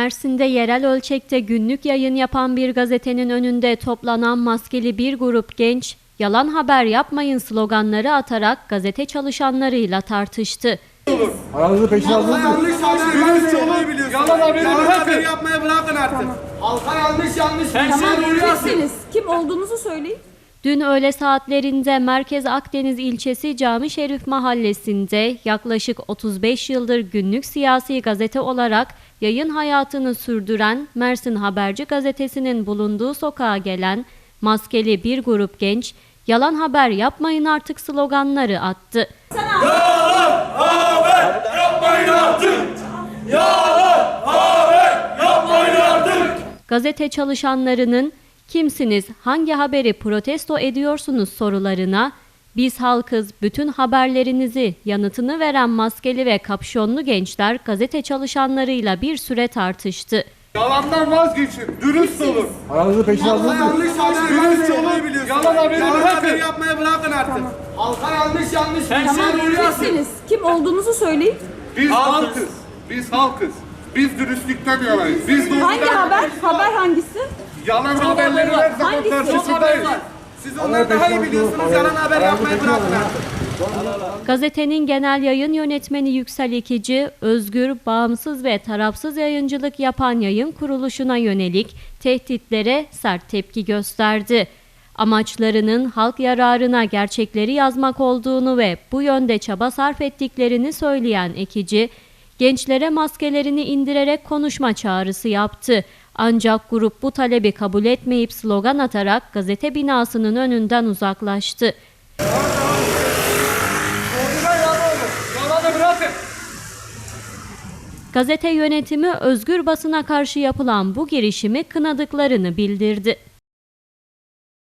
Mersin'de yerel ölçekte günlük yayın yapan bir gazetenin önünde toplanan maskeli bir grup genç, yalan haber yapmayın sloganları atarak gazete çalışanlarıyla tartıştı. Aranızda peşin aldınız mı? Yanlış haber biliyorsunuz. Yalan haberi Yalan bırakın. haber yapmayı bırakın artık. Halka yanlış yanlış sen veriyorsun. Kimsiniz? Kim olduğunuzu söyleyin. Dün öğle saatlerinde Merkez Akdeniz ilçesi Cami Şerif mahallesinde yaklaşık 35 yıldır günlük siyasi gazete olarak yayın hayatını sürdüren Mersin Haberci gazetesinin bulunduğu sokağa gelen maskeli bir grup genç yalan haber yapmayın artık sloganları attı. Gazete çalışanlarının kimsiniz, hangi haberi protesto ediyorsunuz sorularına biz halkız, bütün haberlerinizi yanıtını veren maskeli ve kapşonlu gençler gazete çalışanlarıyla bir süre tartıştı. Yalandan vazgeçin. Dürüst olun. Aranızda peşin aldınız mı? yanlış haber Dürüst olun. biliyorsunuz. Yalan haberi Yalan bırakın. haber yapmayı bırakın artık. Halka yanlış yanlış sen veriyorsun. Kimsiniz? Kim olduğunuzu söyleyin. Biz halkız. Biz halkız. Biz dürüstlükten yanayız. Biz doğrudan Hangi haber? Haber hangisi? Yalan haberleri zaman Hangisi? karşısındayız. Siz onları daha iyi biliyorsunuz. Yalan haber yapmayı bırakın artık. Gazetenin genel yayın yönetmeni Yüksel İkici, özgür, bağımsız ve tarafsız yayıncılık yapan yayın kuruluşuna yönelik tehditlere sert tepki gösterdi. Amaçlarının halk yararına gerçekleri yazmak olduğunu ve bu yönde çaba sarf ettiklerini söyleyen Ekici, gençlere maskelerini indirerek konuşma çağrısı yaptı. Ancak grup bu talebi kabul etmeyip slogan atarak gazete binasının önünden uzaklaştı. Gazete yönetimi özgür basına karşı yapılan bu girişimi kınadıklarını bildirdi.